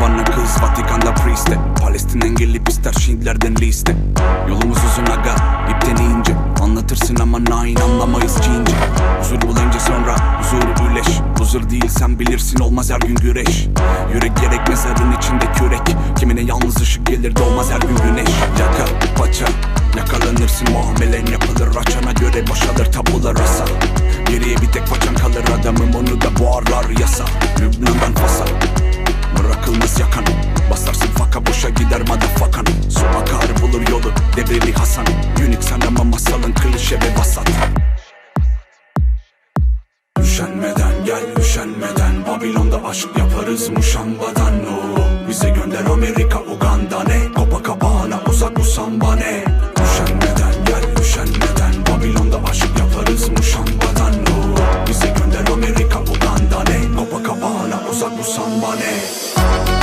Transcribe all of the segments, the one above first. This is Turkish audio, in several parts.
Paris Vatikan'da prieste Palestin engelli ister Schindler'den liste. Yolumuz uzun aga ipten ince Anlatırsın ama nine anlamayız cince Huzur bulunca sonra huzur üleş Huzur değil sen bilirsin olmaz her gün güreş. Yürek gerek mezarın içinde kürek. Kimine yalnız ışık gelir doğmaz her gün güneş. Yaka paça Yakalanırsın. Muamelen yapılır? Raçana göre boşalır tabular rasa Geriye bir tek paçan kalır adamım onu da boğarlar yasa. Lübnan'dan Fas'a devreli Hasan Unique sanama masalın klişe ve vasat Üşenmeden gel üşenmeden. Babilon'da aşk yaparız muşambadan. No. Bize gönder Amerika Uganda ne? Copacabana uzak Usamba ne? Üşenmeden gel üşenmeden. Babilon'da aşk yaparız muşambadan. No. Bize gönder Amerika Uganda ne? Copacabana uzak Usamba ne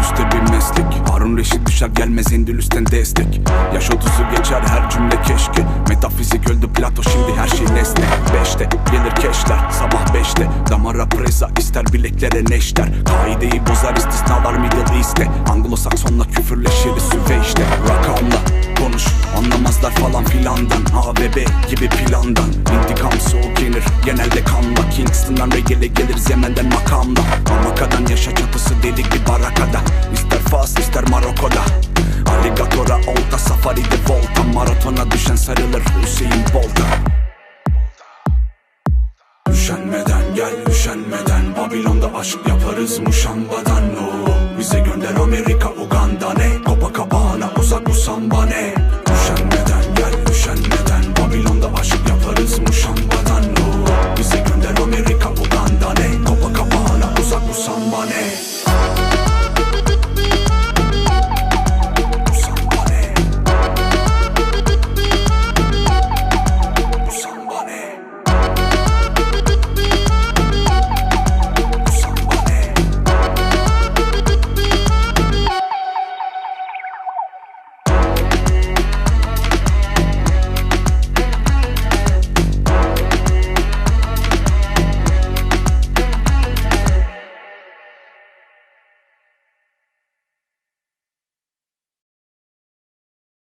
külüstür bir meslek. Harun Reşit düşer gelmez Endülüs'ten destek. Yaş otuzu geçer her cümle keşke. Metafizik öldü Plato şimdi her şey nesne. Beşte gelir keşler sabah beşte. Damara preza ister bileklere neşter. Kaideyi bozar istisnalar Middle East'te. Anglo-Saksonla küfürleşiriz süveyşte. Rakamla konuş anlamazlar falan filandan. A ve B gibi plandan. İntikam soğuk yenir genelde kanla. Kingston'dan regele geliriz Yemen'den makamla. Amakadan yaşa çatısı delik bir ister Maroko'da Alligatora olta safaride volta Maratona düşen sarılır Hüseyin Bolt'a. Üşenmeden gel üşenmeden. Babilon'da aşk yaparız muşambadan. No. Bize gönder Amerika Uganda ne? Copacabana uzak bu samba ne? Üşenmeden gel üşenmeden. Babilon'da aşk yaparız muşambadan. No. Bize gönder Amerika Uganda ne? Copacabana uzak bu samba ne?